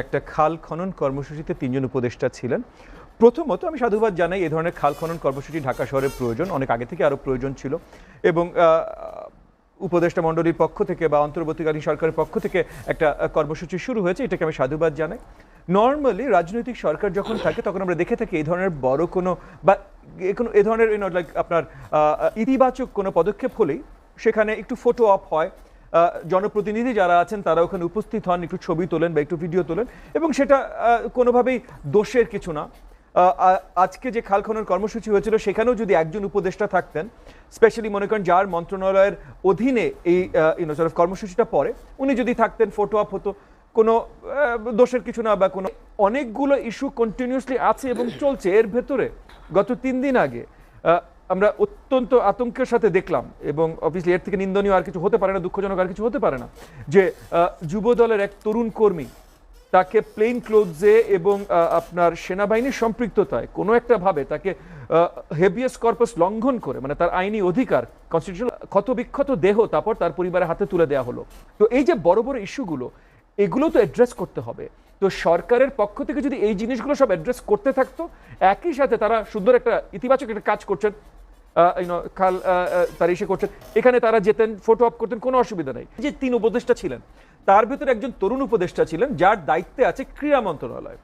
একটা খাল খনন কর্মসূচিতে তিনজন উপদেষ্টা ছিলেন। প্রথমত আমি সাধুবাদ জানাই, এ ধরনের খাল খনন কর্মসূচি ঢাকা শহরের প্রয়োজন, অনেক আগে থেকে আরও প্রয়োজন ছিল এবং উপদেষ্টা মণ্ডলীর পক্ষ থেকে বা অন্তর্বর্তীকালীন সরকারের পক্ষ থেকে একটা কর্মসূচি শুরু হয়েছে, এটাকে আমি সাধুবাদ জানাই। নর্মালি রাজনৈতিক সরকার যখন থাকে, তখন আমরা দেখে থাকি এই ধরনের বড় কোনো বা কোনো, এ ধরনের লাইক আপনার ইতিবাচক কোনো পদক্ষেপ হলেই সেখানে একটু ফটো অফ হয় জনপ্রতিনিধি যারা আছেন, তারা ওখানে উপস্থিত হন, একটু ছবি তোলেন বা একটু ভিডিও তোলেন। এবং সেটা কোনোভাবেই দোষের কিছু না। আজকে যে খাল খনন কর্মসূচি হয়েছিল, সেখানেও যদি একজন উপদেষ্টা থাকতেন স্পেশালি মনে করেন যার মন্ত্রণালয়ের অধীনে এই ইউনো কর্মসূচিটা পড়ে, উনি যদি থাকতেন ফটো আপ হতো, কোনো দোষের কিছু না বা কোনো, অনেকগুলো ইস্যু কন্টিনিউসলি আছে এবং চলছে। এর ভেতরে গত তিন দিন আগে আমরা অত্যন্ত আতঙ্কের সাথে দেখলাম এবং অবভিয়াসলি এর থেকে নিন্দনীয় আর কিছু হতে পারে না, দুঃখজনক আর কিছু হতে পারে না, যে যুব দলের এক তরুণ কর্মী তাকে প্লেন ক্লোথসে এবং আপনার সেনাবাহিনীর সম্পৃক্ততায় কোনো একটা ভাবে তাকে হেভিয়াস কর্পাস লঙ্ঘন করে মানে তার আইনি অধিকার কনস্টিটিউশন ক্ষতবিক্ষত দেহ তারপর তার পরিবারের হাতে তুলে দেওয়া হলো। তো এই যে বড় বড় ইস্যুগুলো এগুলো তো অ্যাড্রেস করতে হবে। তো সরকারের পক্ষ থেকে যদি এই জিনিসগুলো সব অ্যাড্রেস করতে থাকতো, একই সাথে তারা সুন্দর একটা ইতিবাচক একটা কাজ করছেন আহ, আহ, এসে করছেন। এখানে তারা যেতেন ফটো আপ করতেন কোনো অসুবিধা নেই। যে তিন উপদেষ্টা ছিলেন তার ভিতরে একজন তরুণ উপদেষ্টা ছিলেন যার দায়িত্বে আছে ক্রীড়া মন্ত্রণালয়।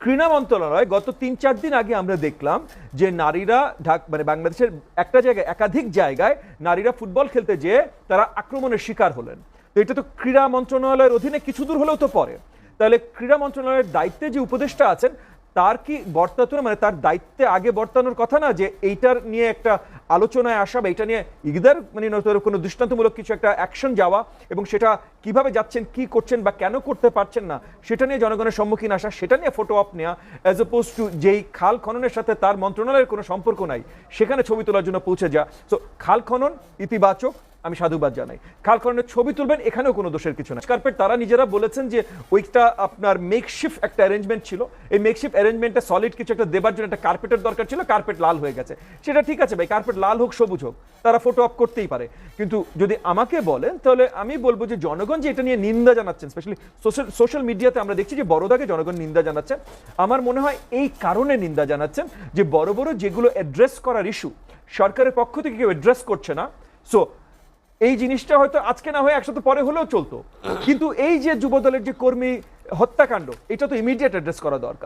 ক্রীড়া মন্ত্রণালয় গত তিন চার দিন আগে আমরা দেখলাম যে নারীরা ঢাক মানে বাংলাদেশের একটা জায়গায় একাধিক জায়গায় নারীরা ফুটবল খেলতে যেয়ে তারা আক্রমণের শিকার হলেন। তো এটা তো ক্রীড়া মন্ত্রণালয়ের অধীনে কিছু দূর হলেও তো পরে। তাহলে ক্রীড়া মন্ত্রণালয়ের দায়িত্বে যে উপদেষ্টা আছেন তার কি বর্তাতো মানে তার দায়িত্বে আগে বর্তানোর কথা না, যে এইটার নিয়ে একটা আলোচনায় আসা বা এটা নিয়ে ইগদার মানে কোনো দৃষ্টান্তমূলক কিছু একটা অ্যাকশন যাওয়া এবং সেটা কীভাবে যাচ্ছেন, কি করছেন বা কেন করতে পারছেন না, সেটা নিয়ে জনগণের সম্মুখীন আসা, সেটা নিয়ে ফটো আপ নেওয়া অ্যাজ অপোজ টু যেই খাল খননের সাথে তার মন্ত্রণালয়ের কোনো সম্পর্ক নাই, সেখানে ছবি তোলার জন্য পৌঁছে যা তো খাল খনন ইতিবাচক আমি সাধুবাদ জানাই। খননের ছবি তুলবেন, এখানেও কোনো দোষের কিছু না কার্পেট তারা নিজেরা বলেছেন যে ওইটা আপনার মেকশিফট একটা অ্যারেঞ্জমেন্ট ছিল। এই মেকশিফট অ্যারেঞ্জমেন্টটা সলিড কিছু একটা দেবার জন্য একটা কার্পেটের দরকার ছিল কার্পেট লাল হয়ে গেছে। সেটা ঠিক আছে ভাই কার্পেট লাল হোক, সবুজ হোক, তারা ফটো অফ করতেই পারে। কিন্তু যদি আমাকে বলেন, তাহলে আমি বলব যে জনগণ যে এটা নিয়ে নিন্দা জানাচ্ছেন স্পেশালি সোশ্যাল সোশ্যাল মিডিয়াতে আমরা দেখছি যে বড়দাকে জনগণ নিন্দা জানাচ্ছেন। আমার মনে হয় এই কারণে নিন্দা জানাচ্ছেন যে বড় বড় যেগুলো অ্যাড্রেস করার ইস্যু সরকারের পক্ষ থেকে কেউ অ্যাড্রেস করছে না। সো এই জিনিসটা হয়তো আজকে না হয়ে একসাথে পরে হলেও চলতো। কিন্তু এই যে যুবদলের যে কর্মী হত্যাকাণ্ড, এটা তো ইমিডিয়েট অ্যাড্রেস করা দরকার।